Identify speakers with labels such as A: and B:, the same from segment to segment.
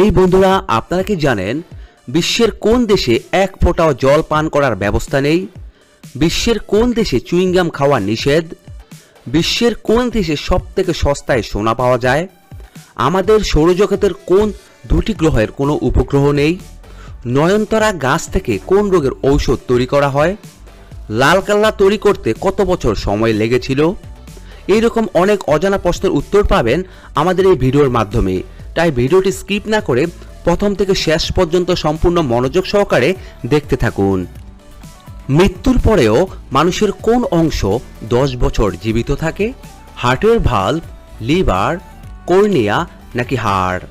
A: এই বন্ধুরা, আপনারা কি জানেন, বিশ্বের কোন দেশে এক ফোঁটাও জল পান করার ব্যবস্থা নেই? বিশ্বের কোন দেশে চুইংগাম খাওয়া নিষেধ? বিশ্বের কোন দেশে সব থেকে সস্তায় সোনা পাওয়া যায়? আমাদের সৌরজগতের কোন দুটি গ্রহের কোনো উপগ্রহ নেই? নয়নতরা গাছ থেকে কোন রোগের ঔষধ তৈরি করা হয়? লাল কাল্লা তৈরি করতে কত বছর সময় লেগেছিল? এইরকম অনেক অজানা প্রশ্নের উত্তর পাবেন আমাদের এই ভিডিওর মাধ্যমে। তাই ভিডিওটি স্কিপ না করে প্রথম থেকে শেষ পর্যন্ত সম্পূর্ণ মনোযোগ সহকারে দেখতে থাকুন। মৃত্যুর পরেও মানুষের কোন অংশ দশ বছর জীবিত থাকে? হার্টের ভাল্ব লিভার কর্নিয়া নাকি হাড়?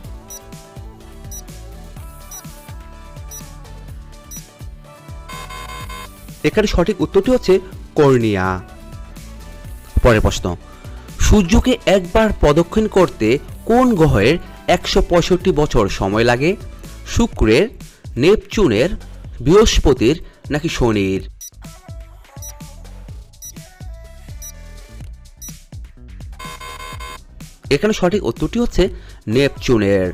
A: এখানে সঠিক উত্তরটি হচ্ছে কর্নিয়া পরের প্রশ্ন, সূর্যকে একবার প্রদক্ষিণ করতে কোন গ্রহের একশো পঁয়ষট্টি বছর সময় লাগে, শুক্রের, নেপচুনের, বৃহস্পতির, নাকি শনির? এখানে সঠিক উত্তরটি হচ্ছে নেপচুনের।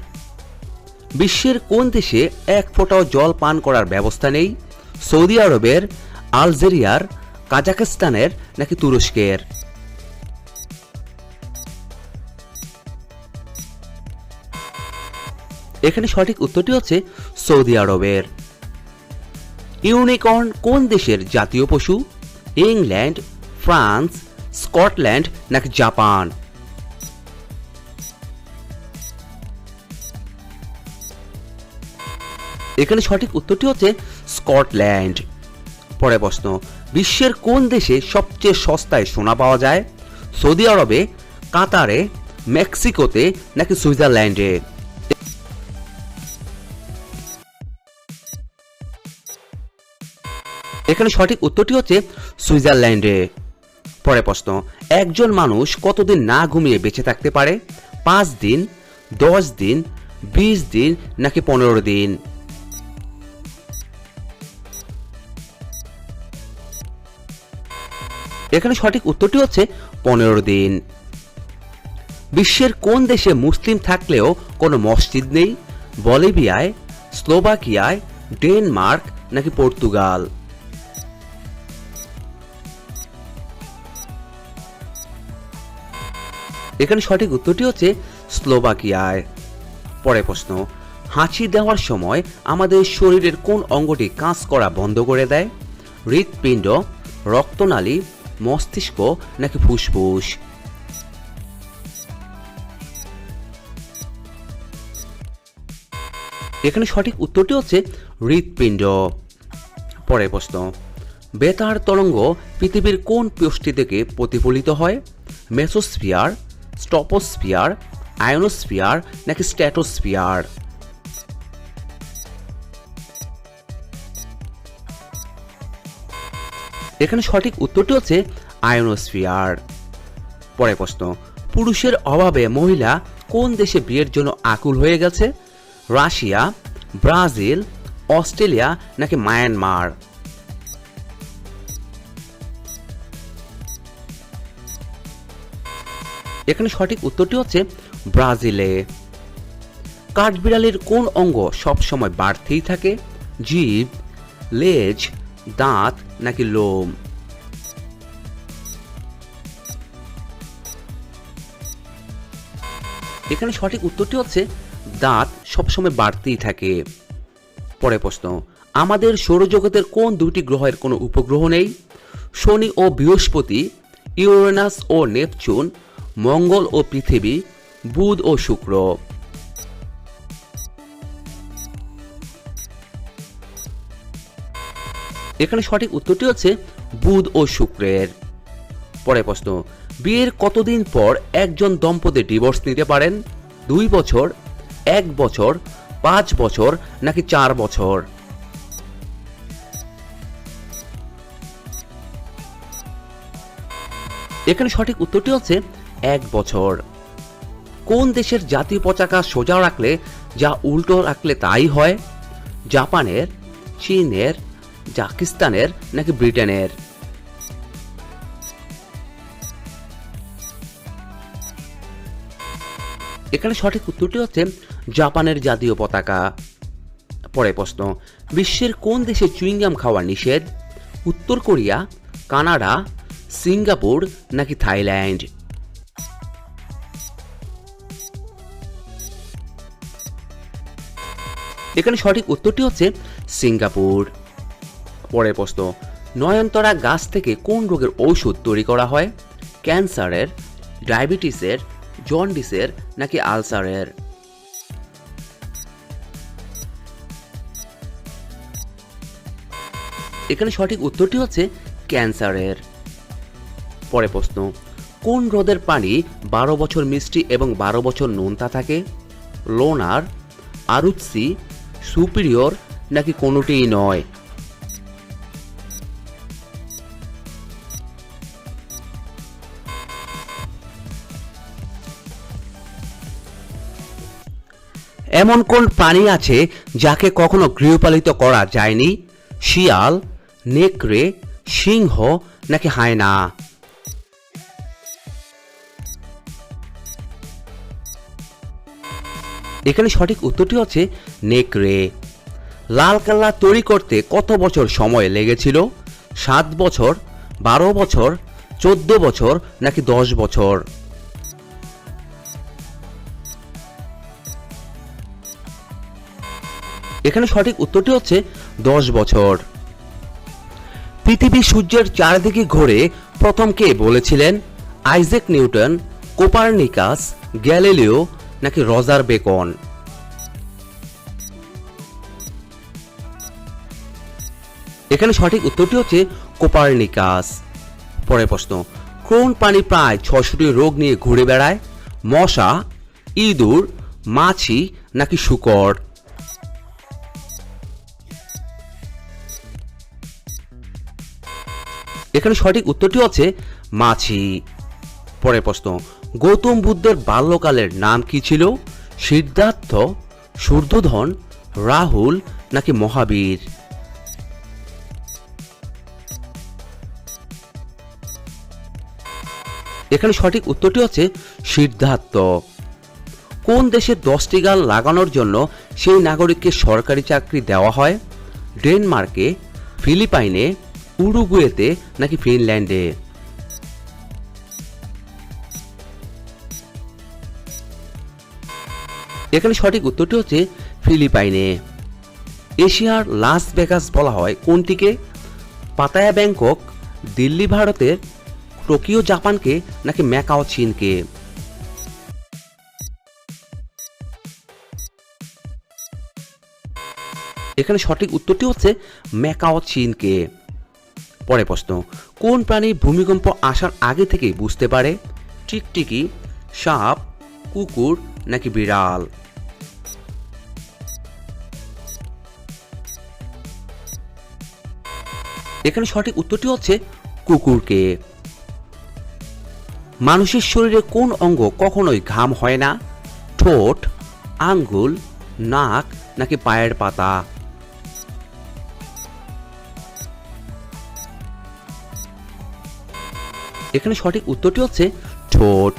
A: বিশ্বের কোন দেশে এক ফোঁটাও জল পান করার ব্যবস্থা নেই? সৌদি আরবের, আলজেরিয়ার কাজাকিস্তানের নাকি তুরস্কের? এখানে সঠিক উত্তরটি হচ্ছে সৌদি আরবের। ইউনিকর্ন কোন দেশের জাতীয় পশু? ইংল্যান্ড, ফ্রান্স, স্কটল্যান্ড নাকি জাপান? এখানে সঠিক উত্তরটি হচ্ছে স্কটল্যান্ড। পরে প্রশ্ন, বিশ্বের কোন দেশে সবচেয়ে সস্তায় সোনা পাওয়া যায়? সৌদি আরবে, কাতারে, মেক্সিকোতে নাকি সুইজারল্যান্ডে? এখানে সঠিক উত্তরটি হচ্ছে সুইজারল্যান্ডে। পরে প্রশ্ন, একজন মানুষ কতদিন না ঘুমিয়ে বেঁচে থাকতে পারে? পাঁচ দিন, দশ দিন, বিশ দিন, নাকি পনেরো দিন? এখানে সঠিক উত্তরটি হচ্ছে পনেরো দিন। বিশ্বের কোন দেশে মুসলিম থাকলেও কোনো মসজিদ নেই? বলিভিয়ায়, স্লোভাকিয়ায়, ডেনমার্ক, নাকি পর্তুগাল? এখানে সঠিক উত্তরটি হচ্ছে স্লোভাকিয়ায়। পরে প্রশ্ন, হাঁচি দেওয়ার সময় আমাদের শরীরের কোন অঙ্গটি কাজ করা বন্ধ করে দেয়? হৃৎপিণ্ড, রক্তনালী, মস্তিষ্ক নাকি ফুসফুস? এখানে সঠিক উত্তরটি হচ্ছে হৃৎপিণ্ড। পরের প্রশ্ন, বেতার তরঙ্গ পৃথিবীর কোন পৃষ্ঠি থেকে প্রতিফলিত হয়? মেসোস্ফিয়ার স্টপোস্ফিয়ার আয়নোস্ফিয়ার নাকি স্ট্যাটোস্ফিয়ার? এখানে সঠিক উত্তরটি হচ্ছে আয়নোস্ফিয়ার। পরের প্রশ্ন, পুরুষের অভাবে মহিলা কোন দেশে বিয়ের জন্য আকুল হয়ে গেছে? রাশিয়া, ব্রাজিল, অস্ট্রেলিয়া নাকি মায়ানমার? এখানে সঠিক উত্তরটি হচ্ছে ব্রাজিলে। কাঠবিড়ালির কোন অঙ্গ সবসময় বাড়তেই থাকে? জীব, লেজ, দাঁত নাকি লোম? এখানে সঠিক উত্তরটি হচ্ছে দাঁত সবসময় বাড়তেই থাকে। পরে প্রশ্ন, আমাদের সৌরজগতের কোন দুটি গ্রহের কোনো উপগ্রহ নেই? শনি ও বৃহস্পতি, ইউরেনাস ও নেপচুন মঙ্গল ও পৃথিবী, বুধ ও শুক্র। এখানে সঠিক উত্তরটি হচ্ছে বুধ ও শুক্রের। পরে প্রশ্ন, বিয়ের কতদিন পর একজন দম্পতি ডিভোর্স নিতে পারেন? দুই বছর, এক বছর, পাঁচ বছর, নাকি চার বছর? এখানে সঠিক উত্তরটি হচ্ছে এক বছর। কোন দেশের জাতীয় পতাকা সোজা রাখলে যা উল্টো রাখলে তাই হয়? জাপানের, চীনের, জাকিস্তানের নাকি ব্রিটেনের? এখানে সঠিক উত্তরটি হচ্ছে জাপানের জাতীয় পতাকা। পরে প্রশ্ন, বিশ্বের কোন দেশে চুইংগাম খাওয়া নিষেধ? উত্তর কোরিয়া, কানাডা, সিঙ্গাপুর নাকি থাইল্যান্ড? এখানে সঠিক উত্তরটি হচ্ছে সিঙ্গাপুর। পরের প্রশ্ন, নয়নতারা গাছ থেকে কোন রোগের ঔষধ তৈরি করা হয়? ক্যান্সারের, ডায়াবেটিসের, জন্ডিসের নাকি আলসারের? এখানে সঠিক উত্তরটি হচ্ছে ক্যান্সারের। পরে প্রশ্ন, কোন হ্রদের পানি বারো বছর মিষ্টি এবং বারো বছর নোনতা থাকে? লোনার, আরুৎসি সুপিরিয়র নাকি কোনোটিই নয়? এমন কোন প্রাণী আছে যাকে কখনো গৃহপালিত করা যায়নি? শিয়াল, নেকড়ে, সিংহ নাকি হায়না? এখানে সঠিক উত্তরটি হচ্ছে নেকড়ে লাল কাল্লা তৈরি করতে কত বছর সময় লেগেছিল? সাত বছর, বারো বছর, চোদ্দ বছর, নাকি দশ বছর? এখানে সঠিক উত্তরটি হচ্ছে দশ বছর। পৃথিবী সূর্যের চারিদিকে ঘোরে প্রথম কে বলেছিলেন? আইজেক নিউটন, কোপারনিকাস, গ্যালিলিও নাকি রজার বেকন এখানে সঠিক উত্তরটি হচ্ছে কোপার কোপারনিকাস। পরের প্রশ্ন, কোন প্রাণী প্রায় ছশোটি রোগ নিয়ে ঘুরে বেড়ায়? মশা, ইঁদুর, মাছি নাকি শুকর? এখানে সঠিক উত্তরটি হচ্ছে মাছি। পরের প্রশ্ন গৌতম বুদ্ধের বাল্যকালের নাম কি ছিল? সিদ্ধার্থ সূর্যধন রাহুল নাকি মহাবীর? এখানে সঠিক উত্তরটি হচ্ছে সিদ্ধার্থ। কোন দেশে দশটি গাল লাগানোর জন্য সেই নাগরিককে সরকারি চাকরি দেওয়া হয়? ডেনমার্কে, ফিলিপাইনে, উরুগুয়েতে নাকি ফিনল্যান্ডে? এখানে সঠিক উত্তরটি হচ্ছে ফিলিপাইনে। এশিয়ার লাস ভেগাস বলা হয় কোনটিকে? পাতায়া ব্যাংকক, দিল্লি ভারতের, টোকিও জাপানকে, নাকি ম্যাকাও চীনকে? এখানে সঠিক উত্তরটি হচ্ছে ম্যাকাও চীনকে। পরে প্রশ্ন, কোন প্রাণী ভূমিকম্প আসার আগে থেকেই বুঝতে পারে? টিকটিকি, সাপ, কুকুর নাকি বিড়াল? এখানে সঠিক উত্তরটি হচ্ছে কুকুরকে। মানুষের শরীরে কোন অঙ্গ কখনোই ঘাম হয় না? ঠোঁট, আঙ্গুল, নাক নাকি পায়ের পাতা? এখানে সঠিক উত্তরটি হচ্ছে ঠোঁট।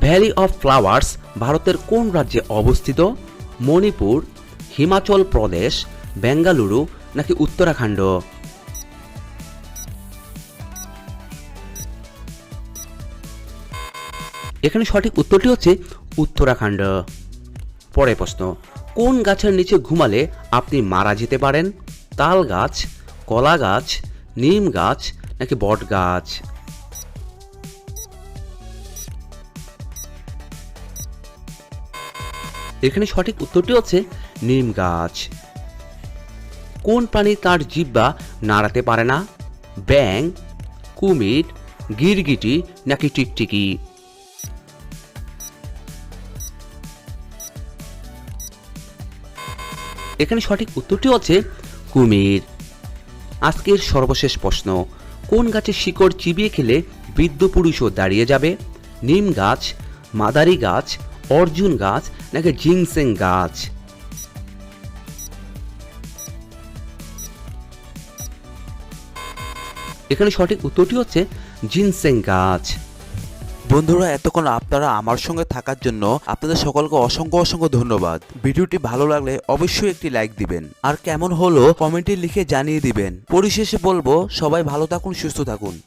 A: ভ্যালি অফ ফ্লাওয়ার্স ভারতের কোন রাজ্যে অবস্থিত? মণিপুর, হিমাচল প্রদেশ, বেঙ্গালুরু নাকি উত্তরাখণ্ড? এখানে সঠিক উত্তরটি হচ্ছে উত্তরাখণ্ড। পরে প্রশ্ন, কোন গাছের নিচে ঘুমালে আপনি মারা যেতে পারেন? তাল গাছ, কলা গাছ, নিম গাছ নাকি বট গাছ? এখানে সঠিক উত্তরটি হচ্ছে নিম গাছ। কোন প্রাণী তার জিব্বা নাড়াতে পারে না? ব্যাং কুমির, গিরগিটি নাকি টিকটিকি? এখানে সঠিক উত্তরটি হচ্ছে কুমির। আজকের সর্বশেষ প্রশ্ন, কোন গাছের শিকড় চিবিয়ে খেলে বৃদ্ধ পুরুষও দাঁড়িয়ে যাবে? নিম গাছ, মাদারি গাছ অর্জুন গাছ নাকি জিংসেং গাছ? এখানে সঠিক উত্তরটি হচ্ছে জিনসেং গাছ।
B: বন্ধুরা, এতক্ষণ আপনারা আমার সঙ্গে থাকার জন্য আপনাদের সকলকে অসংখ্য অসংখ্য ধন্যবাদ। ভিডিওটি ভালো লাগলে অবশ্যই একটি লাইক দিবেন। আর কেমন হলো কমেন্টে লিখে জানিয়ে দিবেন। পরিশেষে বলব, সবাই ভালো থাকুন, সুস্থ থাকুন।